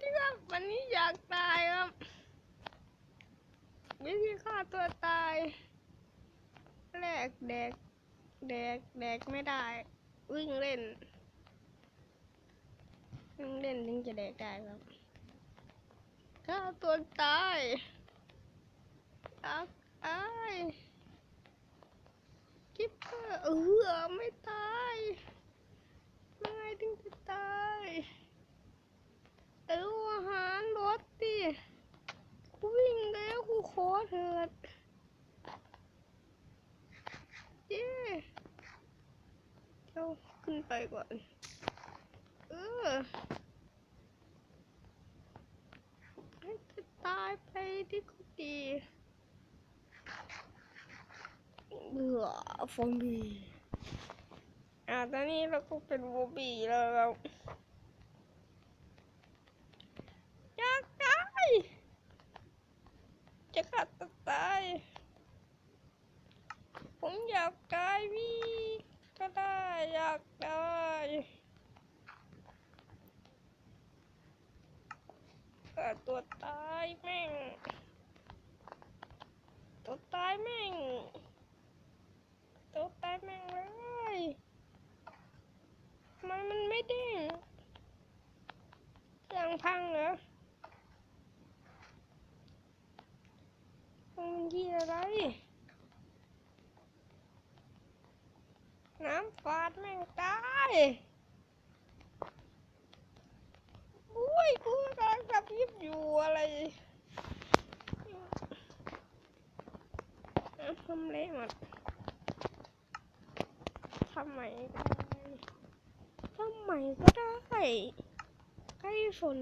ดีครับวันนี้อยากตายครับ วิธีฆ่าตัวตายแรกแดกแดกแดกไม่ได้ วิ่งเล่น วิ่งเล่นถึงจะแดกได้ครับฆ่าตัวตายอยากตายคิปเปอร์เออไม่ตายไม่ถึงจะตาย เอออาหารรถดิกูวิ่งแล้วกูขอเถิดเย้เจ้าขึ้นไปก่อน เออให้จะตายไปที่กูดีเบื่อฟอมบีอะตอนนี้เราก็เป็นวอบี้แล้วเรา อยากตายจะขาดตัวตาย ผมอยากตายพี่ก็ได้อยากตายขาด ตัวตายแม่ง ตัวตายแม่ง ตัวตายแม่งเลยทำไมมันไม่เด้งเครื่องพังเหรอมันยี่อะไร น้ำฟาดแม่งตายอุ้ ยกูกำลังกระพริบอยู่อะไรทำเละหมดทำไมก็ได้ทำไมก็ได้ใกล้ฝน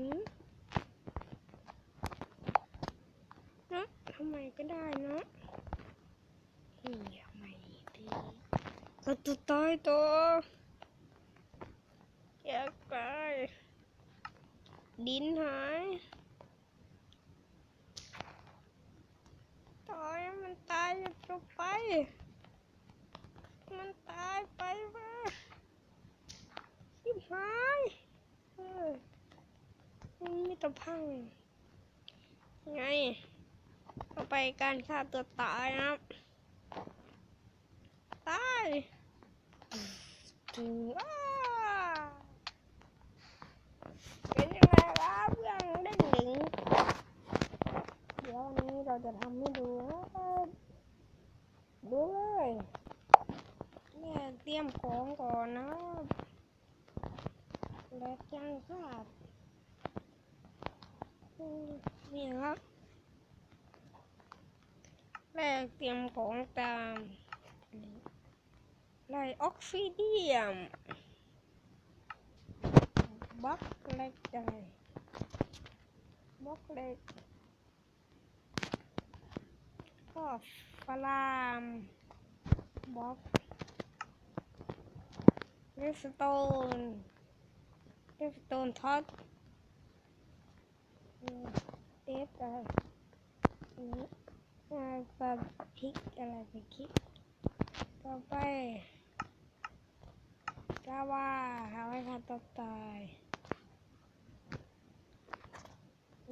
นะทำไมก็ได้เนาะเฮียไม่ดีก็ตัวตายตัวอยากตา ดินหายตายมันตายจบไป มันตายไปมาชิบหายเออมันมีต่พัง ไงต่อไปการฆ่าตัวตายนะครับตายถึงอ้าเป็นยังไงครับเรื่องเด้งดึงเดี๋ยววันนี้เราจะทำให้ดูนะครับดูเลยเนี่ยเตรียมของก่อนนะครับและจังคาดอืมนี่ครับ แรกเตรี ยมของตามไลออกซิเดียมบล็อกเล็กจังบล็อกเล็กก็ฟลามบล็อกเรสโตนเรสโตนท็อตเทปอะไรนี้อ่า ปลาพริกอะไรไปคลิกต่อไปกาว่าเอาไว้ทำตัวตาย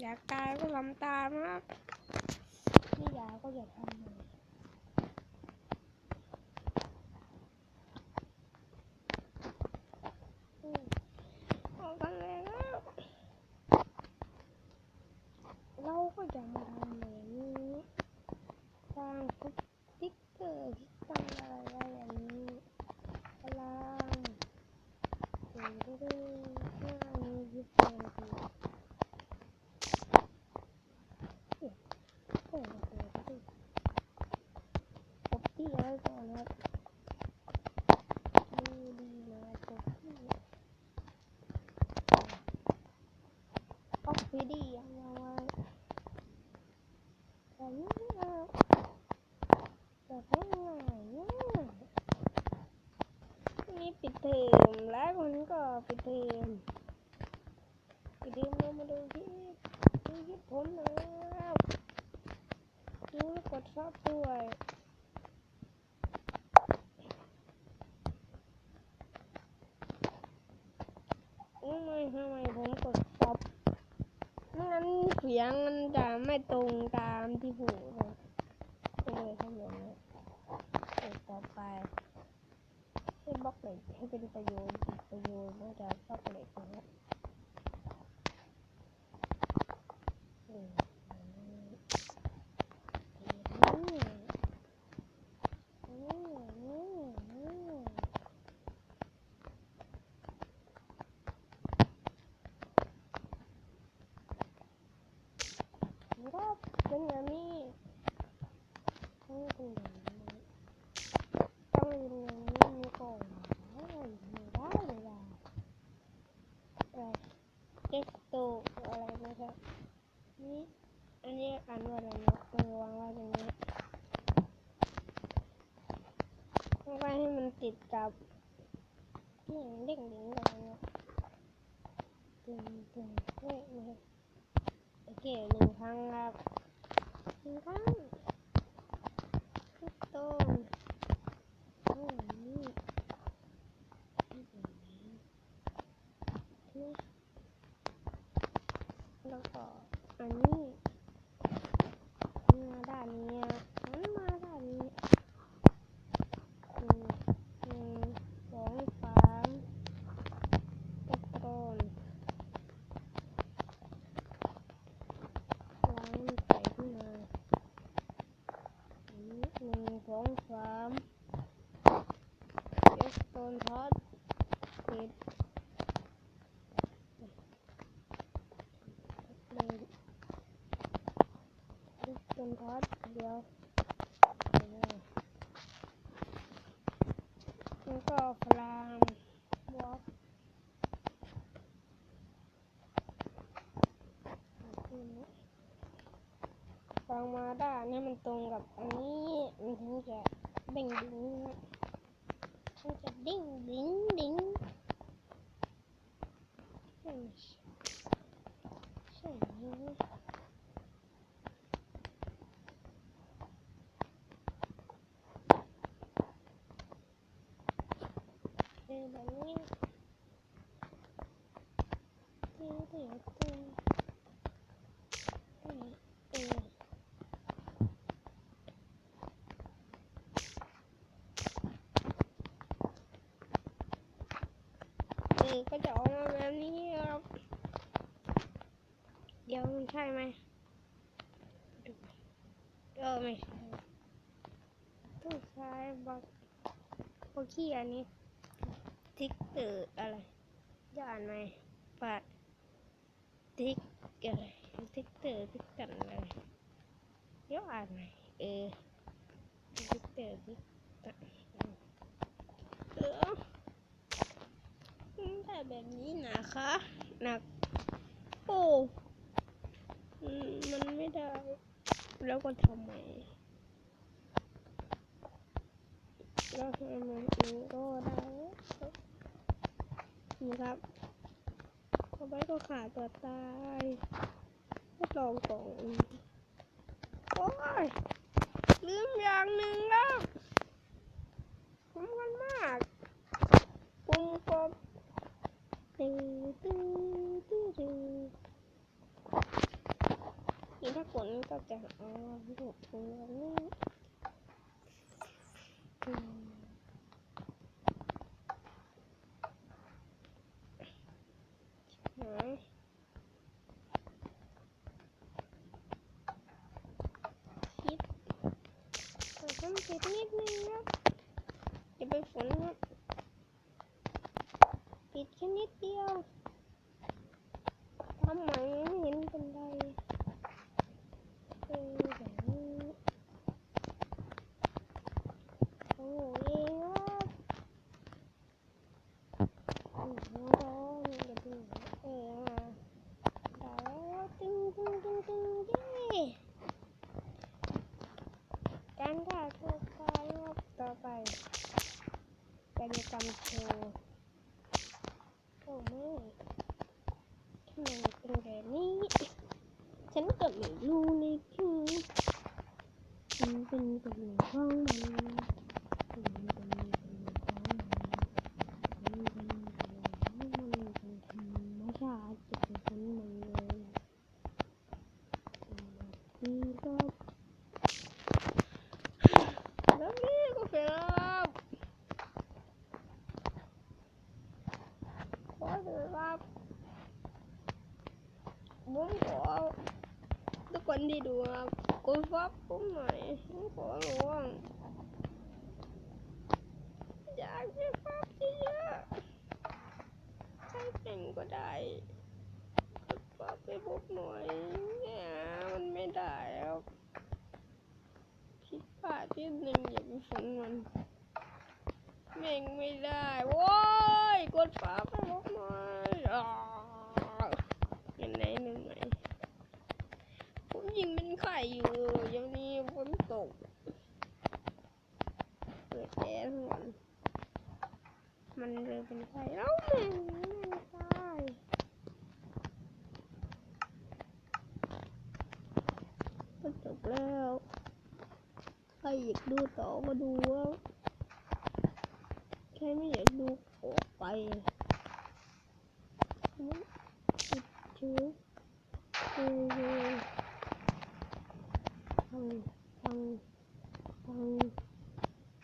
อยากตายก็ลำตามนะครับไม่อยากก็อย่าทำเลยอืมออกกันแล้ว เราก็จะมาทำแบบนี้ สร้างสติ๊กเกอร์ที่ตั้งอะไรไว้อย่างนี้พลังดูดูดูห้ามียิบเลยดีเอ๊ะเปิดเปิดดิ ปกติไว้ก่อนครับดูดีเลยปกติออกซิดียังไว้แบบนี้นะครับแบบง่ายๆเนี่ยนี่ปิดเทอมแล้วคนก็ปิดเทอมปิดเทอมเรามาดูที่ดูที่ผมนะครับดูแล้วกดชอบด้วยทำไมทำไมผมกดซับ สียงมันจะไม่ตรงตามที่หูลยก็เลยทำแบบนี้เสร็จต่อไปให้บล็อกเหล็กให้เป็นประโยชน์ประโยชน์มาจากบล็อกเหล็กนะอืมอืมอืมอืมอืม ครับเป็นอย่างนี้ต้องเป็นอย่างนี้ต้องเป็นอย่างนี้มีก่อนไม่ได้ไม่ได้อะไรเอ็กโตอะไรนะครับนี่อันนี้อ่านว่าอะไรนะเออวางไว้ตรงนี้ ว้ให้มันติดกับนี่เด้งดึงกันนะตึงตึงเฮ้ยโอเคหนึ่งครั้งครับหนึ่งครั้งทุกต้นโอ้นี่นี่แล้วก็อันนี้มาด้านนี้มันมาด้านนี้หนึ่งหนึ่งสองสามทุกต้น วางมันใส่ขึ้นมาอันนี้หนึ่งสองสามยกต้ นทอดปิดเลยยกต้นทอดเดียวแล้วก็ฟลางบล็อกฟังมาด้านให้มันตรงกับอันนี้มันถึงจะเด้งดึงนะ kuka ding ding ding. Hey, hey, ก็จะออกมาแบบนี้ครับ เดี๋ยวมันใช่ไหมดูเออไม่ใช่ต้องใช้บล็อกบล็อกขี้อันนี้ทิกเตอร์อะไรจะอ่านไหมปัดทิกอะไรทิกเตอร์ทิกกันอะไรเดี๋ยวอ่านไหมเออทิกเตอร์ทิกกันเออ แบบนี้นะคะหนัก โอ้มันไม่ได้ แล้วก็ทำไมแล้วทำมันก็ได้นี่ครับต่อไปก็ขาดตัวตายทดลองกล่องโอ้ยลืมอย่างหนึ่งครับสำคัญมากปุ่มกด ตื้อตื้อตื้อตื้อนี่ถ้ากดนี่ก็จะอ๋อรูปตรงนี้อืมหาคิดแต่ทำผิดนิดนึงครับจะไปฝนครับ ปิดแค่นิดเดียวทำไมไม่เห็นเป็นไรเออแบบนี้โอ้เองครับอืมร้อนอย่าเพิ่งเออมาได้แล้วตึงตึงตึงตึงเย้การถ่ายตัวไปครับต่อไปกิจกรรม โชว์โอ้ไม่ทำไมเป็นแบบนี้ ฉันก็ไม่รู้เลยคือมันเป็นกำเนิดของมันมันเป็นกำเนิดของมันมันเป็นกำเนิดของมันมันเป็นธรรมชาติจะเป็นของมันเลย ดีครับแล้วนี่ก็เสร็จแล้วครับ ขอเถอะครับผมขอทุกคนที่ดูครับกดฟับผมหน่อยผมขอร้องอยากจะฟับเยอะๆใครเป็นก็ได้ฝากไปบอกหน่อยเนี่ยมันไม่ได้แล้วผิดพลาดที่หนึ่งอย่าไปฝันมันแม่งไม่ได้โว้ย กดฝากไปบอกหน่อยอ่าเป็นไหนหนึ่งไหนผมยิงเป็นไข่อยู่ยังนี้ฝนตกเปิดแอร์ทั้งวันมันเลยเป็นไข่แล้วแม่งไม่ตายก็จบแล้วใครอยากดูต่อก็ดูว่าใครไม่อยากดูอ อกไปปิดชื่อเออฟังฟังฟัง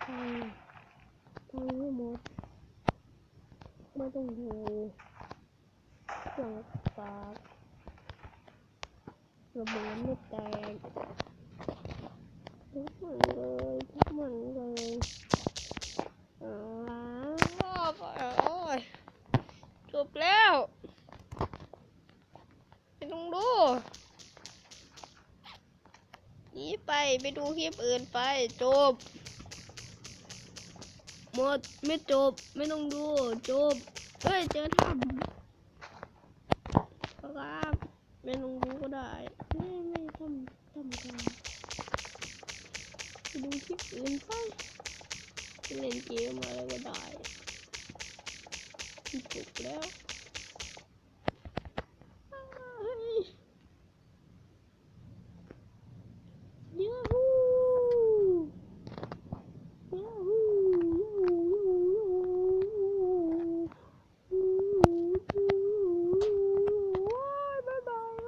ฟังฟังให้หมดไม่ต้องดูเครื่องปากระเบิดไม่แตก ทุกมันเลยทุกมันเลยเอาละรอบโอ้ยจบแล้วไม่ต้องดู หนีไปไปดูคลิปอื่นไป จบ หมดไม่จบ ไม่ต้องดู จบ เฮ้ย เจอทำครับไม่ต้องดูก็ได้ ไม่ไม่ทำทำกันไปดูคลิปอื่นไปเล่นเกมอะไรก็ได้จบแล้ว